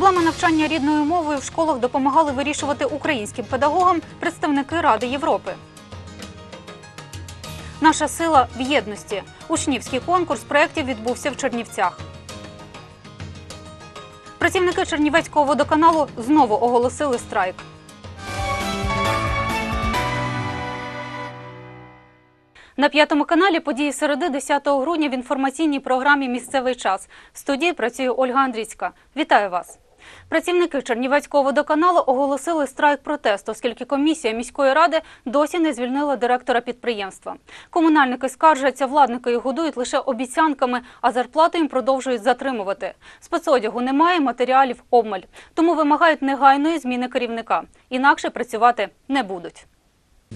Проблеми навчання рідною мовою в школах допомагали вирішувати українським педагогам представники Ради Європи. Наша сила в єдності. Учнівський конкурс проєктів відбувся в Чернівцях. Працівники Чернівецького водоканалу знову оголосили страйк. На п'ятому каналі події середи 10 грудня в інформаційній програмі Місцевий час. В студії працює Ольга Андрійська. Вітаю вас. Працівники Чернівецького водоканалу оголосили страйк протесту, оскільки комісія міської ради досі не звільнила директора підприємства. Комунальники скаржаться, владники їх годують лише обіцянками, а зарплату їм продовжують затримувати. Спецодягу немає, матеріалів обмаль. Тому вимагають негайної зміни керівника. Інакше працювати не будуть.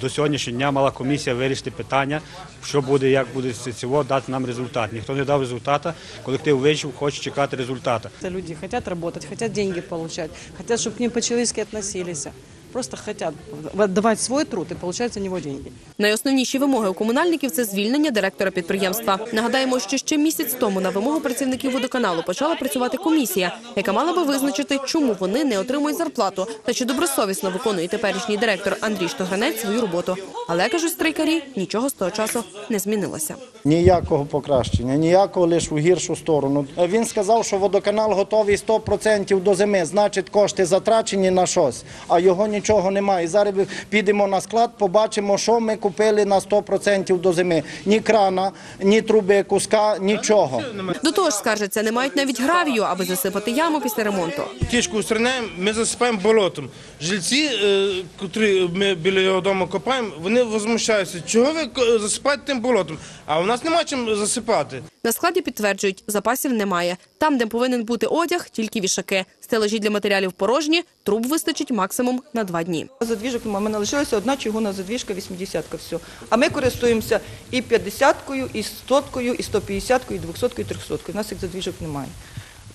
До сьогоднішнього дня мала комісія вирішити питання, що буде, як буде цього дати нам результат. Ніхто не дав результата, колектив вийшов, хоче чекати результата. Це Люди хочуть працювати, хочуть деньги отримати, хочуть, щоб к ним по-человечески относились. Просто хотят отдавать свой труд и получать за него деньги. Найосновніші вимоги у комунальників це звільнення директора підприємства. Нагадаємо, що ще місяць тому на вимогу працівників водоканалу почала працювати комісія, яка мала би визначити, чому вони не отримують зарплату та чи добросовісно виконує теперішній директор Андрій Штогранець свою роботу. Але кажуть страйкарі, нічого з того часу не змінилося. Ніякого покращення, ніякого лише у гіршу сторону. Він сказав, що водоканал готовий 100% до зими, значить кошти затрачені на щось, а його нічого немає. Зараз підемо на склад, побачимо, що ми купили на 100% до зими. Ні крана, ні труби, куска, нічого. До того ж, скаржаться, не мають навіть гравію, аби засипати яму після ремонту. Тічку устраняємо, ми засипаємо болотом. Жильці, е, котрі ми біля його дому копаємо, вони возмущаються, чого ви ко- засипаєте тим болотом? А у нас нема чим засипати. На складі підтверджують, запасів немає. Там, де повинен бути одяг, тільки вішаки. Стележі для матеріалів порожні, труб вистачить максимум на два дні. Задвіжок немає. Мене лишилася одна чугунна задвіжка 80-ка. Все. А ми користуємося і 50-кою, і 100-кою, і 150-кою, і 200-кою, і 300-кою. У нас їх задвіжок немає.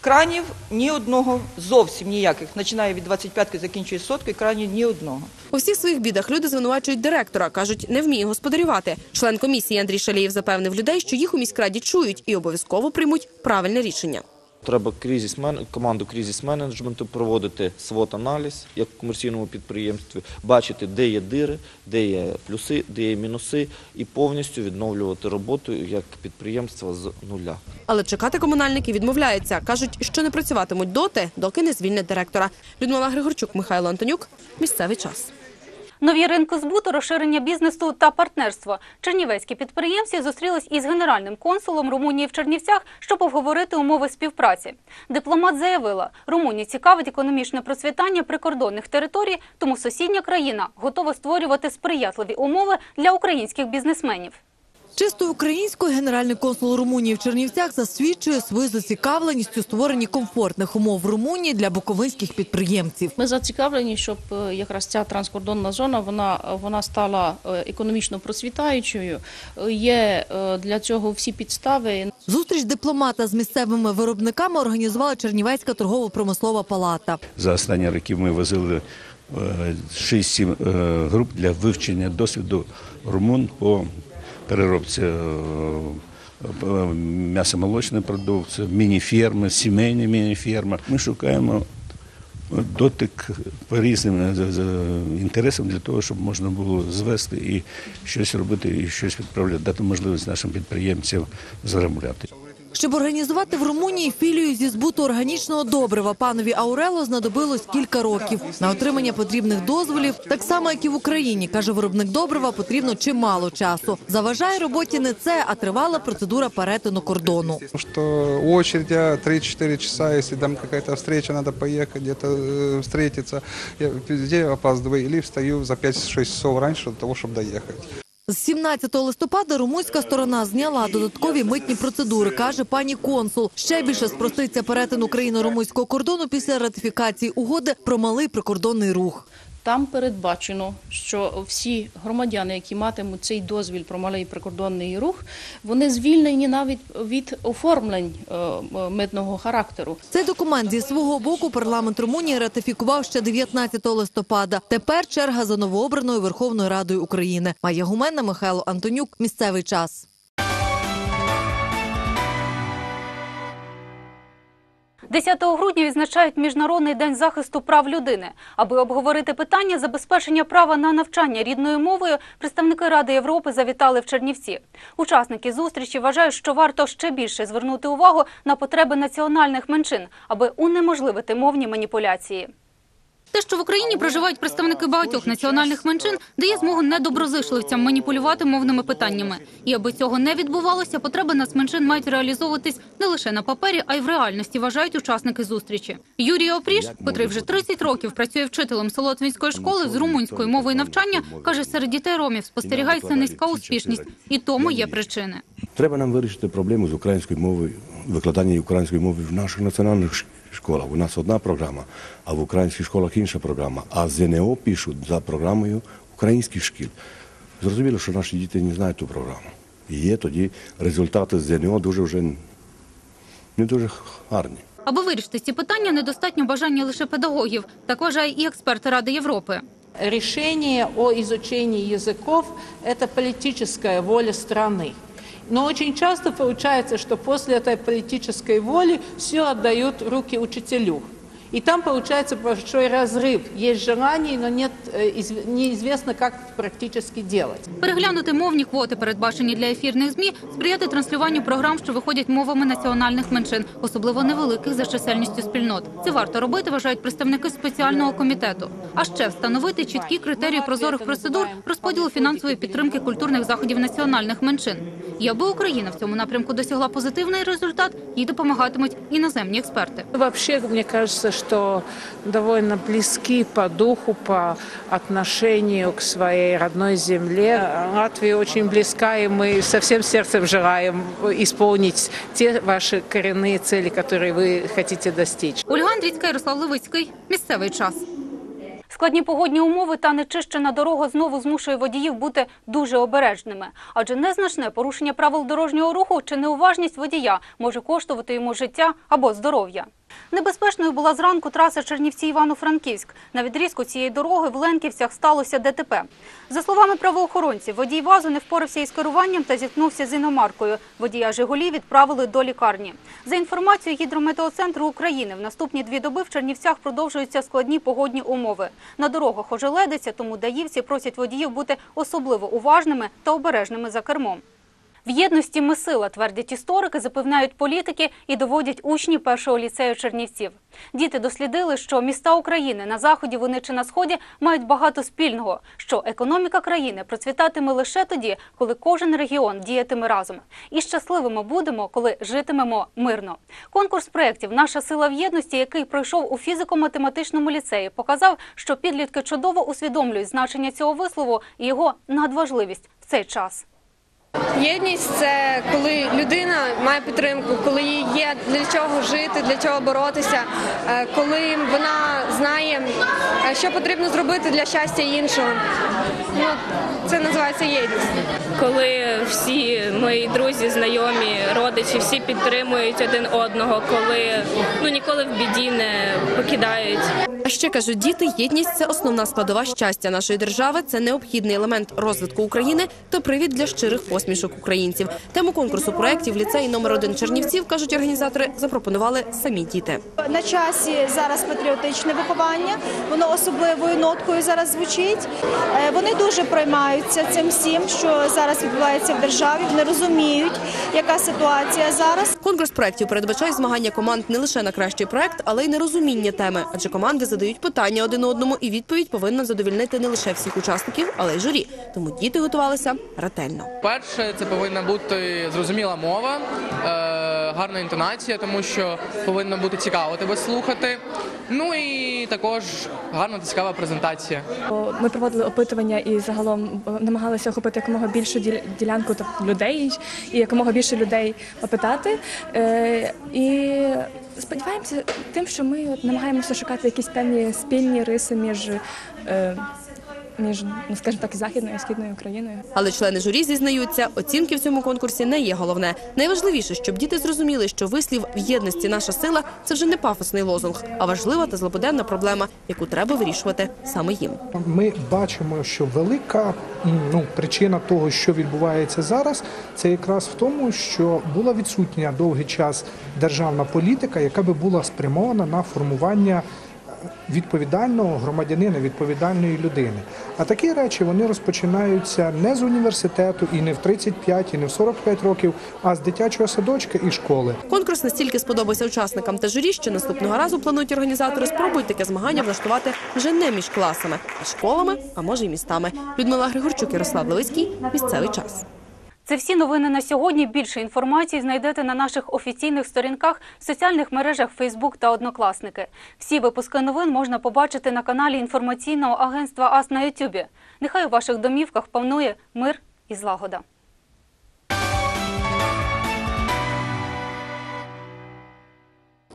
Кранів ні одного, зовсім ніяких. Починає від 25-ки, закінчує соткою, кранів ні одного. У всіх своїх бідах люди звинувачують директора. кажуть, не вміє господарювати. Член комісії Андрій Шалієв запевнив людей, що їх у міськраді чують і обов'язково приймуть правильне рішення. Треба мен команду кризис менеджменту проводити свот аналіз як в комерційному підприємстві, бачити, де є дири, де є плюси, де є мінуси, і повністю відновлювати роботу як підприємства з нуля. Але чекати комунальники відмовляються. кажуть, що не працюватимуть доти, доки не звільнять директора. Людмила Григорчук, Михайло Антонюк. Місцевий час. Нові ринки збуту, розширення бізнесу та партнерства. Чернівецькі підприємці зустрілись із генеральним консулом Румунії в Чернівцях, щоб обговорити умови співпраці. Дипломат заявила, Румунії цікавить економічне процвітання прикордонних територій, тому сусідня країна готова створювати сприятливі умови для українських бізнесменів. Чисто українською генеральний консул Румунії в Чернівцях засвідчує свою зацікавленість у створенні комфортних умов в Румунії для буковинських підприємців. Ми зацікавлені, щоб е, якраз ця транскордонна зона вона, вона стала е, економічно процвітаючою. Є е, для цього всі підстави. Зустріч дипломата з місцевими виробниками організувала Чернівецька торгово-промислова палата. За останні роки ми возили е, 6-7 е, груп для вивчення досвіду румун по переробці е, е, м'ясомолочної продукції, міні-ферми, сімейні міні-ферми. Ми шукаємо дотик по різним е, інтересам для того, щоб можна було звести і щось робити, і щось відправляти, дати можливість нашим підприємцям заробляти. Щоб організувати в Румунії філію зі збуту органічного добрива панові Аурело знадобилось кілька років. На отримання потрібних дозволів, так само як і в Україні, каже виробник добрива, потрібно чимало часу. Заважає роботі не це, а тривала процедура перетину кордону. Что очередь а, 3-4 часа, если там какая-то встреча, надо поехать, где-то э, встретиться. Я везде опаздываю или встаю за 5-6 часов раньше для того, чтобы доехать. З 17 листопада румунська сторона зняла додаткові митні процедури, каже пані консул. Ще більше спроститься перетин україно-румунського кордону після ратифікації угоди про малий прикордонний рух. Там передбачено, що всі громадяни, які матимуть цей дозвіл про малий прикордонний рух, вони звільнені навіть від оформлень е, митного характеру. Цей документ зі свого боку парламент Румунії ратифікував ще 19 листопада. Тепер черга за новообраною Верховною Радою України. Майя Гуменна, Михайло Антонюк. Місцевий час. 10 грудня відзначають Міжнародний день захисту прав людини. Аби обговорити питання забезпечення права на навчання рідною мовою, представники Ради Європи завітали в Чернівці. Учасники зустрічі вважають, що варто ще більше звернути увагу на потреби національних меншин, аби унеможливити мовні маніпуляції. Те, що в Україні проживають представники багатьох національних меншин, дає змогу недоброзичливцям маніпулювати мовними питаннями. І аби цього не відбувалося, потреби нацменшин мають реалізовуватись не лише на папері, а й в реальності, вважають учасники зустрічі. Юрій Опріш, котрий вже 30 років працює вчителем Солотвінської школи з румунською мовою навчання, каже, серед дітей ромів спостерігається низька успішність, і тому є причини. Треба нам вирішити проблему з українською мовою, викладання української мови в наших національних ш- школах. У нас одна програма, а в українських школах інша програма. А ЗНО пишуть за програмою українських шкіл. Зрозуміло, що наші діти не знають ту програму. І є тоді результати ЗНО дуже вже не дуже гарні. Аби вирішити ці питання, недостатньо бажання лише педагогів, так вважає і експерти Ради Європи. Решение о изучении языков – это политическая воля страны. Но очень часто получается, что после этой политической воли все отдают руки учителю. И там получается большой разрыв. Есть желание, но нет, э, изв- неизвестно, как практически делать. Переглянути мовні квоти, передбачені для ефірних змі, сприяти транслюванню програм, що виходять мовами національних меншин, особливо невеликих за чисельністю спільнот. Це варто робити, вважають представники спеціального комітету. А ще встановити чіткі критерії прозорих процедур розподілу фінансової підтримки культурних заходів національних меншин. І аби Україна в цьому напрямку досягла позитивний результат, їй допомагатимуть іноземні експерти. Вообще, мне кажется, что довольно близки по духу, по отношению к своей родной земле. Латвия очень близка, и мы со всем сердцем желаем исполнить те ваши коренные цели, которые вы хотите достичь. Ольга Андрійська, Ярослав Левицький. Місцевий час. Складні погодні умови та нечищена дорога знову змушує водіїв бути дуже обережними. Адже незначне порушення правил дорожнього руху чи неуважність водія може коштувати йому життя або здоров'я. Небезпечною була зранку траса Чернівці-Івано-Франківськ. На відрізку цієї дороги в Ленківцях сталося ДТП. За словами правоохоронців, водій ВАЗу не впорався із керуванням та зіткнувся з іномаркою. Водія «Жигулі» відправили до лікарні. За інформацією Гідрометеоцентру України, в наступні дві доби в Чернівцях продовжуються складні погодні умови. На дорогах ожеледиться, тому даївці просять водіїв бути особливо уважними та обережними за кермом. В єдності ми сила, твердять історики, запевняють політики і доводять учні першого ліцею Чернівців. Діти дослідили, що міста України на заході вони чи на сході мають багато спільного, що економіка країни процвітатиме лише тоді, коли кожен регіон діятиме разом. І щасливими будемо, коли житимемо мирно. Конкурс проєктів Наша сила в єдності, який пройшов у фізико-математичному ліцеї, показав, що підлітки чудово усвідомлюють значення цього вислову і його надважливість в цей час. Єдність це коли людина має підтримку, коли їй є для чого жити, для чого боротися, е, коли вона знає, е, що потрібно зробити для щастя іншого. Ну, це називається єдність. коли всі мої друзі, знайомі, родичі, всі підтримують один одного, коли ну ніколи в біді не покидають. А ще кажуть діти, єдність це основна складова щастя нашої держави. Це необхідний елемент розвитку України та привід для щирих посмішок українців. Тему конкурсу проєктів ліцей номер один Чернівців кажуть організатори, запропонували самі діти. На часі зараз патріотичне виховання, воно особливою ноткою зараз звучить. Е, Вони дуже проймаються цим всім, що зараз відбувається в державі. Вони розуміють, яка ситуація зараз. Конкурс проєктів передбачає змагання команд не лише на кращий проєкт, але й на розуміння теми, адже команди задають питання один одному, і відповідь повинна задовільнити не лише всіх учасників, але й журі. Тому діти готувалися ретельно. Перше, це повинна бути зрозуміла мова, е, гарна інтонація, тому що повинно бути цікаво тебе слухати. Ну і також гарна та цікава презентація. Ми проводили опитування і загалом е, намагалися охопити якомога більшу діл- ділянку людей і якомога більше людей опитати. Е, І сподіваємося тим, що ми от намагаємося шукати якісь певні спільні риси між е, між, ну скажімо так, західною і східною Україною. Але члени журі зізнаються, оцінки в цьому конкурсі не є головне. Найважливіше, щоб діти зрозуміли, що вислів в єдності наша сила це вже не пафосний лозунг, а важлива та злободенна проблема, яку треба вирішувати саме їм. Ми бачимо, що велика ну, причина того, що відбувається зараз, це якраз в тому, що була відсутня довгий час державна політика, яка би була спрямована на формування відповідального громадянина, відповідальної людини. А такі речі вони розпочинаються не з університету і не в 35, і не в 45 років, а з дитячого садочка і школи. Конкурс настільки сподобався учасникам та журі, що наступного разу планують організатори спробують таке змагання влаштувати вже не між класами, а школами, а може й містами. Людмила Григорчук, Ярослав Левицький. Місцевий час. Це всі новини на сьогодні. Більше інформації знайдете на наших офіційних сторінках в соціальних мережах Facebook та Однокласники. Всі випуски новин можна побачити на каналі інформаційного агентства АС на Ютубі. Нехай у ваших домівках панує мир і злагода.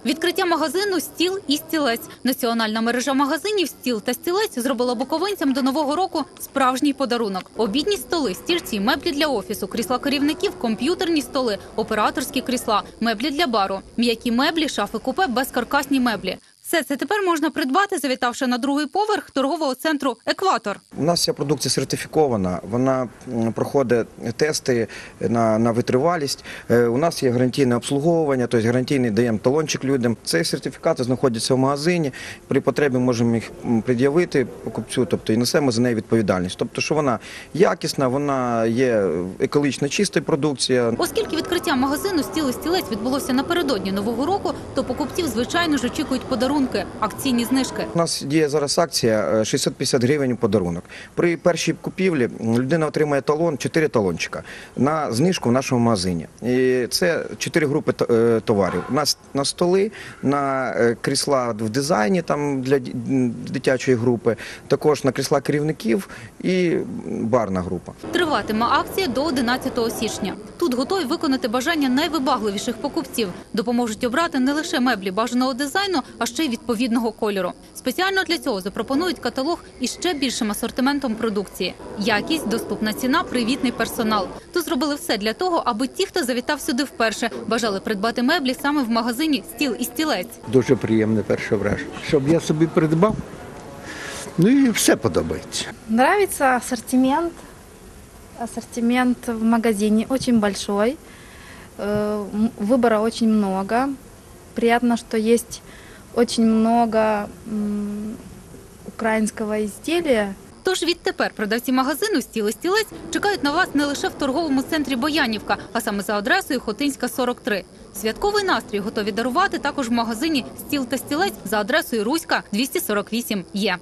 Відкриття магазину Стіл і стілець. Національна мережа магазинів Стіл та стілець зробила буковинцям до нового року справжній подарунок. Обідні столи, стільці, меблі для офісу, крісла керівників, комп'ютерні столи, операторські крісла, меблі для бару, м'які меблі, шафи купе, безкаркасні меблі. Все це тепер можна придбати, завітавши на другий поверх торгового центру Екватор. У нас ця продукція сертифікована, вона проходить тести на, на витривалість. Е, У нас є гарантійне обслуговування, тобто гарантійний даємо талончик людям. Ці сертифікати знаходяться в магазині. При потребі можемо їх пред'явити покупцю, тобто і несемо за неї відповідальність. Тобто, що вона якісна, вона є екологічно чиста продукція. Оскільки відкриття магазину «Стіл і стілець відбулося напередодні нового року, то покупців звичайно ж очікують подарунки, акційні знижки. У нас діє зараз акція е, 650 гривень у подарунок. При першій купівлі людина отримає талон, 4 талончика на знижку в нашому магазині. І це 4 групи е, товарів. На, с- на столи, на е, крісла в дизайні там для дитячої групи, також на крісла керівників і барна група. Триватиме акція до 11 січня. Тут готові виконати бажання найвибагливіших покупців. Допоможуть обрати не лише меблі бажаного дизайну, а ще й відповідного кольору. Спеціально для цього запропонують каталог із ще більшим асортиментом продукції. Якість, доступна ціна, привітний персонал. Тут зробили все для того, аби ті, хто завітав сюди вперше, бажали придбати меблі саме в магазині Стіл і стілець. Дуже приємне перше враження. Щоб я собі придбав. Ну і все подобається. Нравится ассортимент. Ассортимент в магазине очень большой. Э, Выбора очень много. Приятно, что есть очень много украинского изделия. Тож відтепер продавці магазину «Стіл і стілець чекають на вас не лише в торговому центрі Боянівка, а саме за адресою Хотинська, 43. Святковий настрій готові дарувати також в магазині «Стіл та стілець за адресою Руська, 248 є.